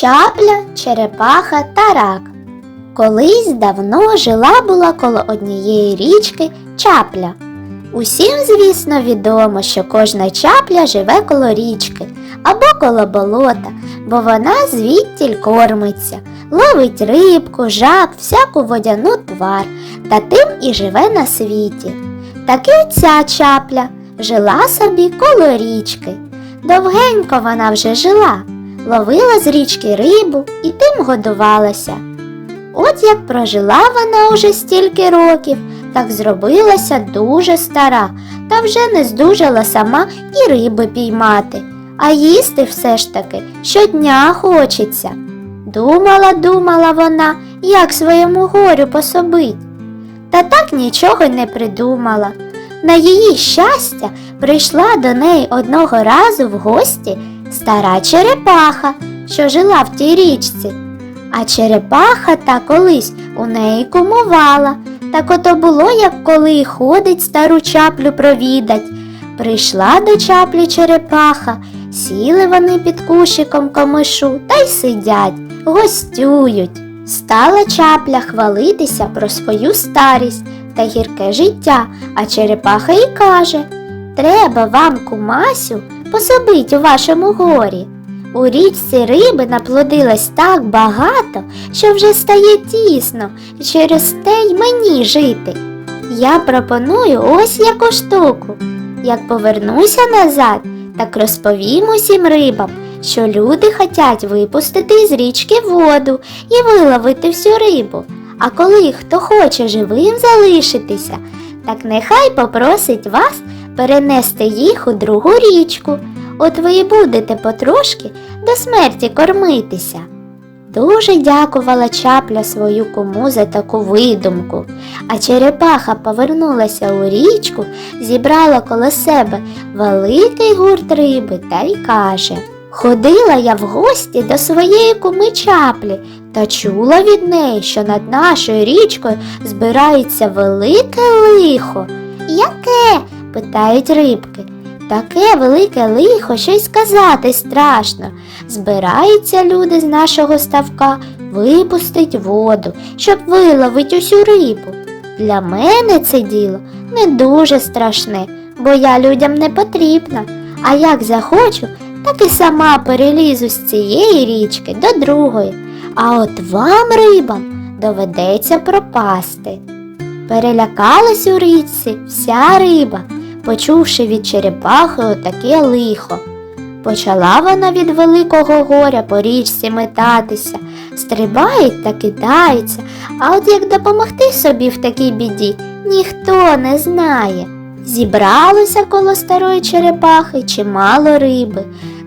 Чапля, черепаха та рак. Колись давно жила була коло однієї річки чапля. Усім, звісно, відомо, що кожна чапля живе коло річки або коло болота, бо вона звідтіль кормиться, ловить рибку, жаб, всяку водяну твар та тим і живе на світі. Так і ця чапля жила собі коло річки. Довгенько вона вже жила, ловила з річки рибу і тим годувалася. От як прожила вона уже стільки років, так зробилася дуже стара та вже не здужала сама і риби піймати, а їсти все ж таки щодня хочеться. Думала, думала вона, як своєму горю пособить. Та так нічого й не придумала. На її щастя прийшла до неї одного разу в гості стара черепаха, що жила в тій річці. А черепаха та колись у неї кумувала. Так ото було, як коли ходить стару чаплю провідать. Прийшла до чаплі черепаха, сіли вони під кущиком камишу та й сидять, гостюють. Стала чапля хвалитися про свою старість та гірке життя, а черепаха й каже Треба вам, кумасю, пособить у вашому горі. У річці риби наплодилось так багато, що вже стає тісно, через те й мені жити. Я пропоную ось яку штуку. Як повернуся назад, так розповім усім рибам, що люди хотять випустити з річки воду і виловити всю рибу. А коли хто хоче живим залишитися, так нехай попросить вас перенести їх у другу річку. От ви і будете потрошки до смерті кормитися. Дуже дякувала чапля свою кому за таку видумку, а черепаха повернулася у річку, зібрала коло себе великий гурт риби та й каже Ходила я в гості до своєї куми чаплі та чула від неї, що над нашою річкою збирається велике лихо. Яке? Питають рибки. Таке велике лихо, що й сказати страшно. Збираються люди з нашого ставка випустить воду, щоб виловить усю рибу. Для мене це діло не дуже страшне, бо я людям не потрібна. А як захочу, так і сама перелізу з цієї річки до другої. А от вам, рибам, доведеться пропасти. Перелякалась у річці вся риба, почувши від черепахи отаке лихо. Почала вона від великого горя по річці метатися, стрибає та кидається, а от як допомогти собі в такій біді, ніхто не знає. Зібралося коло старої черепахи чимало риби,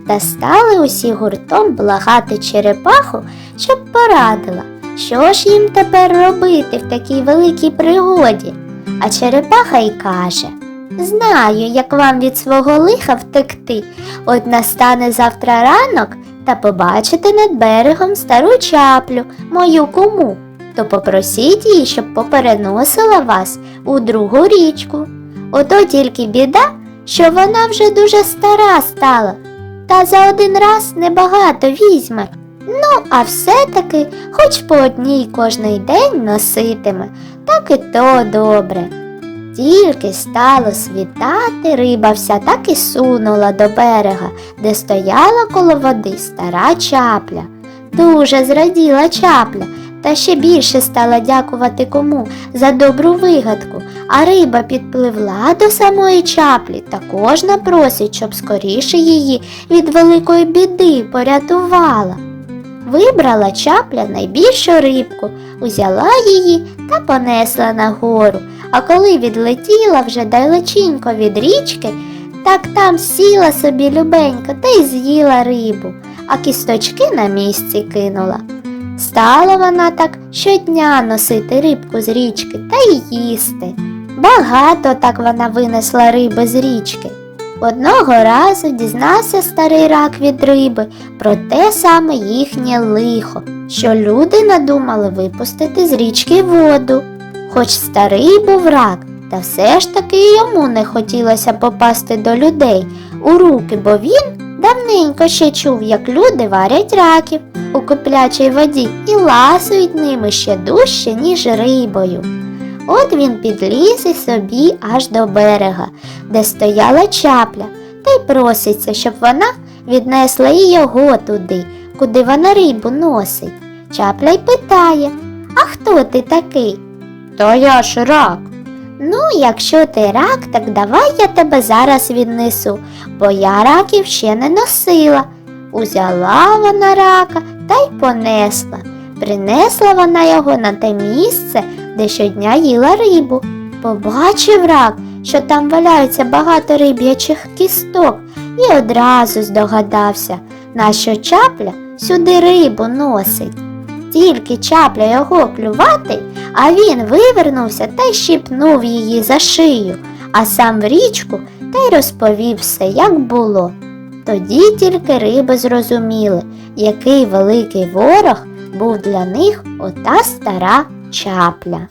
та стали усі гуртом благати черепаху, щоб порадила, що ж їм тепер робити в такій великій пригоді. А черепаха й каже Знаю, як вам від свого лиха втекти. От настане завтра ранок та побачите над берегом стару чаплю, мою куму. То попросіть її, щоб попереносила вас у другу річку. Ото тільки біда, що вона вже дуже стара стала, та за один раз небагато візьме. Ну, а все-таки хоч по одній кожний день носитиме, так і то добре. Тільки стало світати, риба вся так і сунула до берега, де стояла коло води стара чапля. Дуже зраділа чапля, та ще більше стала дякувати кому за добру вигадку, а риба підпливла до самої чаплі та кожна просить, щоб скоріше її від великої біди порятувала. Вибрала чапля найбільшу рибку, узяла її та понесла нагору, а коли відлетіла вже далеченько від річки, так там сіла собі любенько та й з'їла рибу, а кісточки на місці кинула. Стала вона так щодня носити рибку з річки та й їсти. Багато так вона винесла риби з річки. Одного разу дізнався старий рак від риби про те саме їхнє лихо, що люди надумали випустити з річки воду. Хоч старий був рак, та все ж таки йому не хотілося попасти до людей у руки, бо він давненько ще чув, як люди варять раків, у киплячій воді і ласують ними ще дужче, ніж рибою. От він підліз і собі аж до берега, де стояла чапля, та й проситься, щоб вона віднесла і його туди, куди вона рибу носить. Чапля й питає А хто ти такий? То я ж рак. Ну, якщо ти рак, так давай я тебе зараз віднесу, бо я раків ще не носила. Узяла вона рака та й понесла. Принесла вона його на те місце, де щодня їла рибу. Побачив рак, що там валяється багато риб'ячих кісток, і одразу здогадався, нащо чапля сюди рибу носить. Тільки чапля його клювати, а він вивернувся та щіпнув її за шию, а сам в річку та й розповів все, як було. Тоді тільки риби зрозуміли, який великий ворог був для них ота стара чапля.